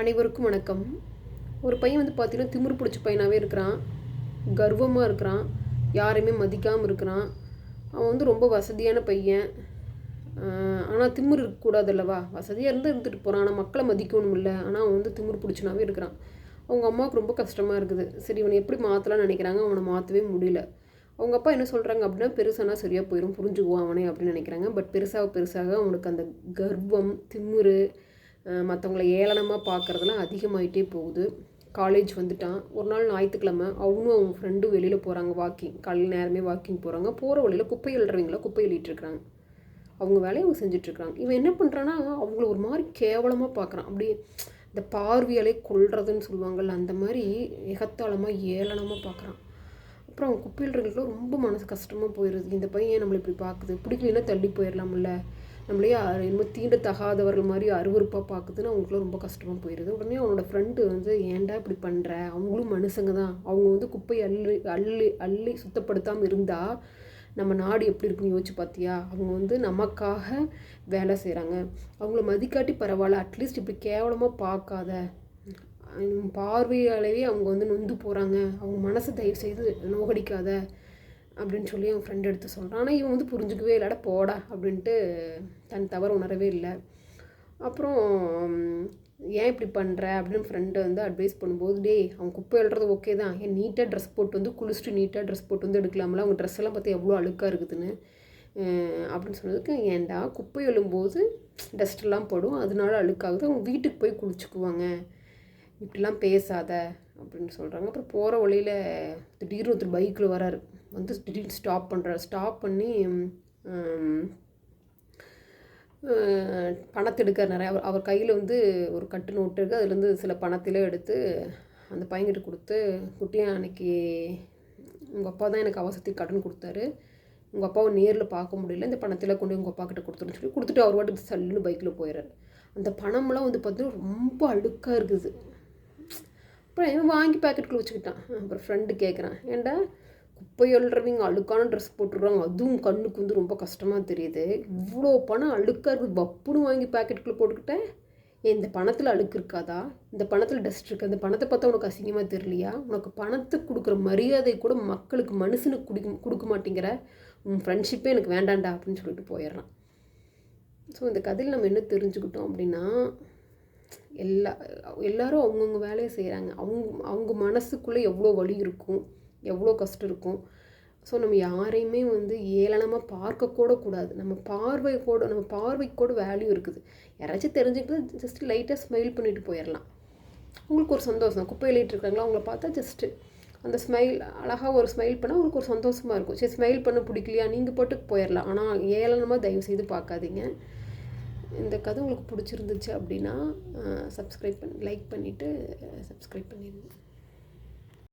அனைவருக்கும் வணக்கம். ஒரு பையன் வந்து பார்த்தீங்கன்னா திமிரு பிடிச்ச பையனாகவே இருக்கிறான். கர்வமாக இருக்கிறான். யாரையுமே மதிக்காமல் இருக்கிறான். அவன் வந்து ரொம்ப வசதியான பையன். ஆனால் திமிரு இருக்கக்கூடாது அல்லவா வசதியாக இருந்து இருந்துட்டு போகிறான் ஆனால் மக்களை மதிக்கணும் இல்லை. ஆனால் அவன் வந்து திமிரு பிடிச்சனாவே இருக்கிறான். அவங்க அம்மாவுக்கு ரொம்ப கஷ்டமாக இருக்குது. சரி இவனை எப்படி மாற்றலாம்னு நினைக்கிறாங்க. அவனை மாற்றவே முடியல. அவங்க அப்பா என்ன சொல்கிறாங்க அப்படின்னா பெருசானா சரியாக போயிடும் புரிஞ்சுக்குவான் அவனே அப்படின்னு நினைக்கிறாங்க. பட் பெருசாக பெருசாக அவனுக்கு அந்த கர்வம் திமிரு மற்றவங்கள ஏளனமாக பார்க்குறதெல்லாம் அதிகமாகிட்டே போகுது. காலேஜ் வந்துட்டான். ஒரு நாள் ஞாயிற்றுக்கிழமை அவனும் அவங்க ஃப்ரெண்டும் வெளியில் போகிறாங்க வாக்கிங் காலையில் நேரமே வாக்கிங் போகிறாங்க போகிற வழியில் குப்பை எழுறவங்கள குப்பை எழுதிட்டுருக்குறாங்க. அவங்க வேலையை அவங்க செஞ்சிட்ருக்குறாங்க இவன் என்ன பண்ணுறான்னா அவங்கள ஒரு மாதிரி கேவலமாக பார்க்குறான் அப்படியே இந்த பார்வையாலே கொள்றதுன்னு சொல்லுவாங்கள்ல அந்த மாதிரி எகத்தாளமாக ஏளனமாக பார்க்குறான் அப்புறம் அவங்க குப்பையில்றவங்களுக்குலாம் ரொம்ப மனசு கஷ்டமாக போயிடுது இந்த பையன் நம்மளை இப்படி பார்க்குது பிடிக்கலன்னா தள்ளி போயிடலாம்ல. நம்மளே என்னமோ தீண்டத்தகாதவர்கள் மாதிரி அருவறுப்பாக பார்க்குதுன்னு அவங்களுக்குலாம் ரொம்ப கஷ்டமாக போயிடுது உடனே அவனோட ஃப்ரெண்டு வந்து ஏன்டா இப்படி பண்ணுற அவங்களும் மனுஷங்க தான். அவங்க வந்து குப்பை அள்ளி அள்ளி அள்ளி சுத்தப்படுத்தாமல் இருந்தால் நம்ம நாடு எப்படி இருக்குன்னு யோசிச்சு பார்த்தியா அவங்க வந்து நமக்காக வேலை செய்கிறாங்க அவங்கள மதிக்காட்டி பரவாயில்ல. அட்லீஸ்ட் இப்படி கேவலமாக பார்க்காத பார்வையாலேயே அவங்க வந்து நொந்து போகிறாங்க அவங்க மனசை தயவு செய்து நோகடிக்காத. அப்படின்னு சொல்லி அவன் ஃப்ரெண்ட் எடுத்து சொல்கிறான் ஆனால் இவன் வந்து புரிஞ்சுக்கவே இல்லைடா போடா அப்படின்ட்டு தன் தவறு உணரவே இல்லை. அப்புறம் ஏன் இப்படி பண்ணுற அப்படின்னு ஃப்ரெண்டை வந்து அட்வைஸ் பண்ணும்போது டே அவன் குப்பை எழுறது ஓகே தான். ஏன் நீட்டாக ட்ரெஸ் போட்டு வந்து குளிச்சுட்டு நீட்டாக ட்ரெஸ் போட்டு வந்து எடுக்கலாம்ல? அவங்க ட்ரெஸ் எல்லாம் பார்த்து எவ்வளோ அழுக்காக இருக்குதுன்னு. அப்படின்னு சொன்னதுக்கு ஏன்டா? குப்பை எழும்போது டஸ்ட்டெல்லாம் படும். அதனால அழுக்காகுது. அவங்க வீட்டுக்கு போய் குளிச்சுக்குவாங்க. இப்படிலாம் பேசாத. அப்படின்னு சொல்கிறாங்க அப்புறம் போகிற வழியில் திடீர்னு ஒருத்தர் பைக்கில் வராரு. வந்து திடீர்னு ஸ்டாப் பண்ணுறாரு ஸ்டாப் பண்ணி பணத்தை எடுக்கிறார் நிறையா அவர் அவர் கையில் வந்து ஒரு கட்டு நோட்டு இருக்குது அதுலேருந்து சில பணத்திலே எடுத்து அந்த பையன்கிட்ட கொடுத்து குட்டியை அன்னைக்கு உங்கள் அப்பா தான் எனக்கு அவசரத்துக்கு கடன் கொடுத்தாரு. உங்கள் அப்பாவை நேரில் பார்க்க முடியல. இந்த பணத்தில் கொண்டு உங்கள் அப்பா கிட்ட கொடுத்துருன்னு சொல்லி கொடுத்துட்டு அவர் வாட்டுக்கு சல்லுன்னு பைக்கில் போயிடுறாரு அந்த பணம்லாம் வந்து பார்த்தீங்கன்னா ரொம்ப அழுக்காக இருக்குது. அப்புறம் வாங்கி பேக்கெட்டுக்குள்ளே வச்சுக்கிட்டான். அப்புறம் ஃப்ரெண்டு கேட்குறான் ஏன்டா குப்பையல்றவங்க அழுக்கான ட்ரெஸ் போட்டுடுறாங்க. அதுவும் கண்ணுக்கு வந்து ரொம்ப கஷ்டமாக தெரியுது. இவ்வளோ பணம் அழுக்காக இருக்குது வப்புன்னு வாங்கி பேக்கெட்டுக்குள்ளே போட்டுக்கிட்டேன். ஏன் இந்த பணத்தில் அழுக்கு இருக்காதா? இந்த பணத்தில் டஸ்ட் இருக்குது அந்த பணத்தை பார்த்தா உனக்கு அசிங்கமாக தெரியலையா? உனக்கு பணத்துக்கு கொடுக்குற மரியாதை கூட மக்களுக்கு மனுஷனுக்கு குடிக்க கொடுக்க மாட்டேங்கிற. உன் ஃப்ரெண்ட்ஷிப்பே எனக்கு வேண்டாண்டா அப்படின்னு சொல்லிட்டு போயிடுறான். ஸோ இந்த கதையில் நம்ம என்ன தெரிஞ்சுக்கிட்டோம் அப்படின்னா எல்லா எல்லோரும் அவங்கவுங்க வேலையை செய்கிறாங்க அவங்க அவங்க மனசுக்குள்ளே எவ்வளோ வலி இருக்கும்? எவ்வளோ கஷ்டம் இருக்கும். ஸோ நம்ம யாரையுமே வந்து ஏளனமாக பார்க்கக்கூட கூடாது. நம்ம பார்வை கூட நம்ம பார்வைக்கு கூட வேல்யூ இருக்குது. யாராச்சும் தெரிஞ்சுக்கிட்டு ஜஸ்ட் லைட்டாக ஸ்மைல் பண்ணிட்டு போயிடலாம் உங்களுக்கு ஒரு சந்தோஷம். குப்பை எழுதிட்டுருக்காங்களா அவங்கள பார்த்தா ஜஸ்ட்டு அந்த ஸ்மைல் அழகாக ஒரு ஸ்மைல் பண்ணால் உங்களுக்கு ஒரு சந்தோஷமாக இருக்கும். சரி ஸ்மைல் பண்ண பிடிக்கலையா? நீங்கள் போட்டு போயிடலாம் ஆனால் ஏளனமாக தயவு செய்து பார்க்காதீங்க. இந்த கதை உங்களுக்கு பிடிச்சிருந்துச்சு அப்படின்னா சப்ஸ்கிரைப் பண்ணி லைக் பண்ணிவிட்டு சப்ஸ்கிரைப் பண்ணிடுங்க